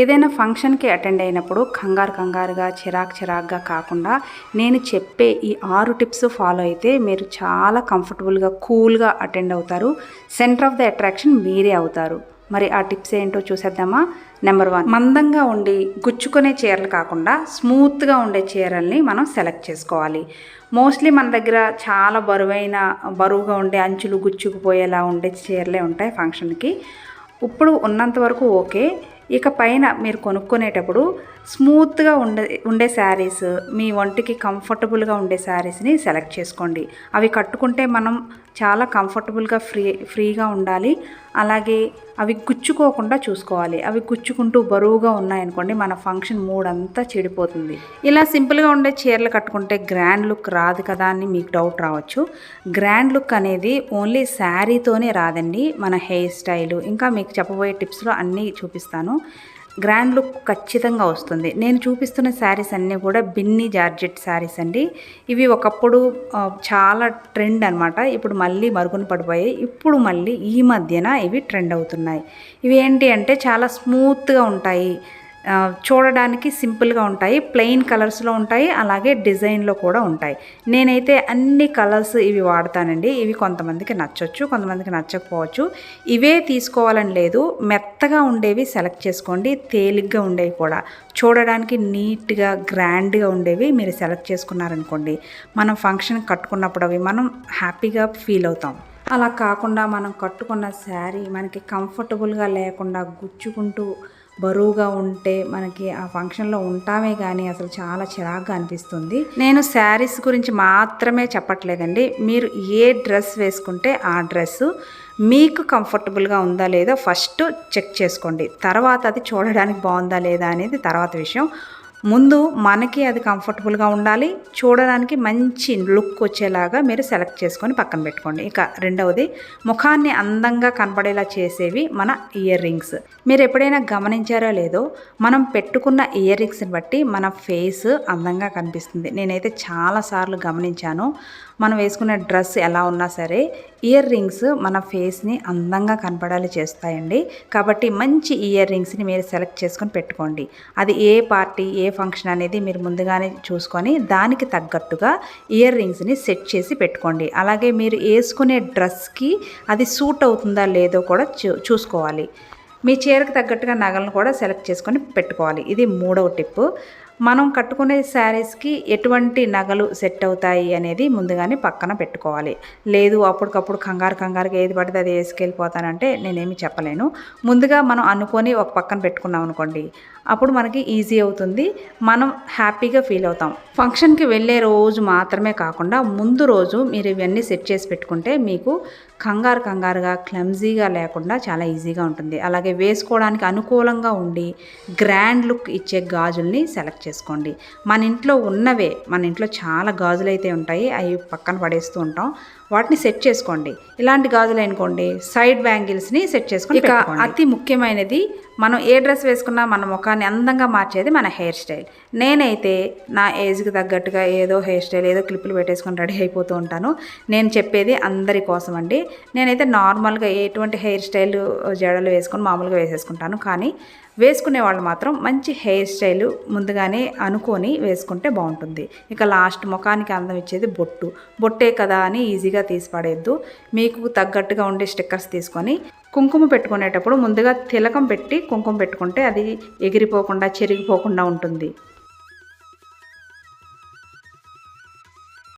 ఏదైనా ఫంక్షన్కి అటెండ్ అయినప్పుడు కంగారు కంగారుగా చిరాక్ చిరాక్గా కాకుండా నేను చెప్పే ఈ ఆరు టిప్స్ ఫాలో అయితే మీరు చాలా కంఫర్టబుల్గా కూల్గా అటెండ్ అవుతారు. సెంటర్ ఆఫ్ ద అట్రాక్షన్ మీరే అవుతారు. మరి ఆ టిప్స్ ఏంటో చూసేద్దామా? నెంబర్ వన్ మందంగా ఉండి గుచ్చుకునే చీరలు కాకుండా స్మూత్గా ఉండే చీరల్ని మనం సెలెక్ట్ చేసుకోవాలి. మోస్ట్లీ మన దగ్గర చాలా బరువైన బరువుగా ఉండే అంచులు గుచ్చుకుపోయేలా ఉండే చీరలే ఉంటాయి ఫంక్షన్కి. ఇప్పుడు ఉన్నంత వరకు ఓకే. ఇక పైన మీరు కొనుక్కునేటప్పుడు స్మూత్గా ఉండే ఉండే శారీస్ మీ ఒంటికి కంఫర్టబుల్గా ఉండే శారీస్ని సెలెక్ట్ చేసుకోండి. అవి కట్టుకుంటే మనం చాలా కంఫర్టబుల్గా ఫ్రీ ఫ్రీగా ఉండాలి. అలాగే అవి గుచ్చుకోకుండా చూసుకోవాలి. అవి గుచ్చుకుంటూ బరువుగా ఉన్నాయనుకోండి మన ఫంక్షన్ మూడ్ అంతా చెడిపోతుంది. ఇలా సింపుల్గా ఉండే చీరలు కట్టుకుంటే గ్రాండ్ లుక్ రాదు కదా అని మీకు డౌట్ రావచ్చు. గ్రాండ్ లుక్ అనేది ఓన్లీ శారీతోనే రాదండి. మన హెయిర్ స్టైలు. ఇంకా మీకు చెప్పబోయే టిప్స్లో అన్నీ చూపిస్తాను. గ్రాండ్ లుక్ ఖచ్చితంగా వస్తుంది. నేను చూపిస్తున్న శారీస్ అన్నీ కూడా బిన్ని జార్జెట్ శారీస్ అండి. ఇవి ఒకప్పుడు చాలా ట్రెండ్ అనమాట ఇప్పుడు మళ్ళీ మరుగున పడిపోయాయి. ఇప్పుడు మళ్ళీ ఈ మధ్యన ఇవి ట్రెండ్ అవుతున్నాయి. ఇవి ఏంటి అంటే చాలా స్మూత్గా ఉంటాయి. చూడడానికి సింపుల్గా ఉంటాయి ప్లెయిన్ కలర్స్లో ఉంటాయి అలాగే డిజైన్లో కూడా ఉంటాయి. నేనైతే అన్ని కలర్స్ ఇవి వాడతానండి. ఇవి కొంతమందికి నచ్చొచ్చు కొంతమందికి నచ్చకపోవచ్చు. ఇవే తీసుకోవాలని లేదు. మెత్తగా ఉండేవి సెలెక్ట్ చేసుకోండి తేలిగ్గా ఉండేవి కూడా. చూడడానికి నీట్గా గ్రాండ్గా ఉండేవి మీరు సెలెక్ట్ చేసుకున్నారనుకోండి మనం ఫంక్షన్ కట్టుకున్నప్పుడు అవి మనం హ్యాపీగా ఫీల్ అవుతాం. అలా కాకుండా మనం కట్టుకున్న శారీ మనకి కంఫర్టబుల్గా లేకుండా గుచ్చుకుంటూ బరువుగా ఉంటే మనకి ఆ ఫంక్షన్లో ఉంటామే కానీ అసలు చాలా చిరాగ్గా అనిపిస్తుంది. నేను శారీస్ గురించి మాత్రమే చెప్పట్లేదండి. మీరు ఏ డ్రెస్ వేసుకుంటే ఆ డ్రెస్ మీకు కంఫర్టబుల్గా ఉందా లేదా ఫస్ట్ చెక్ చేసుకోండి. తర్వాత అది చూడడానికి బాగుందా లేదా అనేది తర్వాత విషయం. ముందు మనకి అది కంఫర్టబుల్గా ఉండాలి. చూడడానికి మంచి లుక్ వచ్చేలాగా మీరు సెలెక్ట్ చేసుకొని పక్కన పెట్టుకోండి. ఇక రెండవది ముఖాన్ని అందంగా కనపడేలా చేసేవి మన ఇయర్ రింగ్స్ మీరు ఎప్పుడైనా గమనించారో లేదో మనం పెట్టుకున్న ఇయర్ రింగ్స్ని బట్టి మన ఫేస్ అందంగా కనిపిస్తుంది. నేనైతే చాలాసార్లు గమనించాను. మనం వేసుకునే డ్రెస్ ఎలా ఉన్నా సరే ఇయర్ రింగ్స్ మన ఫేస్ని అందంగా కనపడాలి చేస్తాయండి. కాబట్టి మంచి ఇయర్ రింగ్స్ని మీరు సెలెక్ట్ చేసుకొని పెట్టుకోండి. అది ఏ పార్టీ ఏ ఫంక్షన్ అనేది మీరు ముందుగానే చూసుకొని దానికి తగ్గట్టుగా ఇయర్ రింగ్స్ని సెట్ చేసి పెట్టుకోండి. అలాగే మీరు వేసుకునే డ్రెస్కి అది సూట్ అవుతుందా లేదో కూడా చూ చూసుకోవాలి. మీ చీరకు తగ్గట్టుగా నగలను కూడా సెలెక్ట్ చేసుకొని పెట్టుకోవాలి. ఇది మూడవ టిప్పు. మనం కట్టుకునే శారీస్కి ఎటువంటి నగలు సెట్ అవుతాయి అనేది ముందుగానే పక్కన పెట్టుకోవాలి. లేదు అప్పటికప్పుడు కంగారు కంగారుకి ఏది పడితే అది వేసుకెళ్ళిపోతానంటే నేనేమి చెప్పలేను. ముందుగా మనం అనుకొని ఒక పక్కన పెట్టుకున్నాం అనుకోండి అప్పుడు మనకి ఈజీ అవుతుంది. మనం హ్యాపీగా ఫీల్ అవుతాం. ఫంక్షన్కి వెళ్ళే రోజు మాత్రమే కాకుండా ముందు రోజు మీరు ఇవన్నీ సెట్ చేసి పెట్టుకుంటే మీకు కంగారు కంగారుగా క్లమ్జీగా లేకుండా చాలా ఈజీగా ఉంటుంది. అలాగే వేసుకోవడానికి అనుకూలంగా ఉండి గ్రాండ్ లుక్ ఇచ్చే గాజుల్ని సెలెక్ట్ చేసుకోండి. మన ఇంట్లో ఉన్నవే మన ఇంట్లో చాలా గాజులు అయితే ఉంటాయి అవి పక్కన పడేస్తూ ఉంటాం. వాటిని సెట్ చేసుకోండి. ఇలాంటి గాజులు అనుకోండి సైడ్ బ్యాంగిల్స్ని సెట్ చేసుకొని ఇక అతి ముఖ్యమైనది మనం ఏ డ్రెస్ వేసుకున్నా మన ముఖాన్ని అందంగా మార్చేది మన హెయిర్ స్టైల్. నేనైతే నా ఏజ్కి తగ్గట్టుగా ఏదో హెయిర్ స్టైల్ ఏదో క్లిప్పులు పెట్టేసుకొని రెడీ అయిపోతూ ఉంటాను. నేను చెప్పేది అందరి కోసం అండి. నేనైతే నార్మల్గా ఎటువంటి హెయిర్ స్టైల్ జడలు వేసుకొని మామూలుగా వేసేసుకుంటాను. కానీ వేసుకునే వాళ్ళు మాత్రం మంచి హెయిర్ స్టైల్ ముందుగానే అనుకొని వేసుకుంటే బాగుంటుంది. ఇక లాస్ట్ ముఖానికి అందం ఇచ్చేది బొట్టు. బొట్టే కదా అని ఈజీగా తీసి పడేయద్దు. మీకు తగ్గట్టుగా ఉండే స్టిక్కర్స్ తీసుకొని కుంకుమ పెట్టుకునేటప్పుడు ముందుగా తిలకం పెట్టి కుంకుమ పెట్టుకుంటే అది ఎగిరిపోకుండా చెరిగిపోకుండా ఉంటుంది.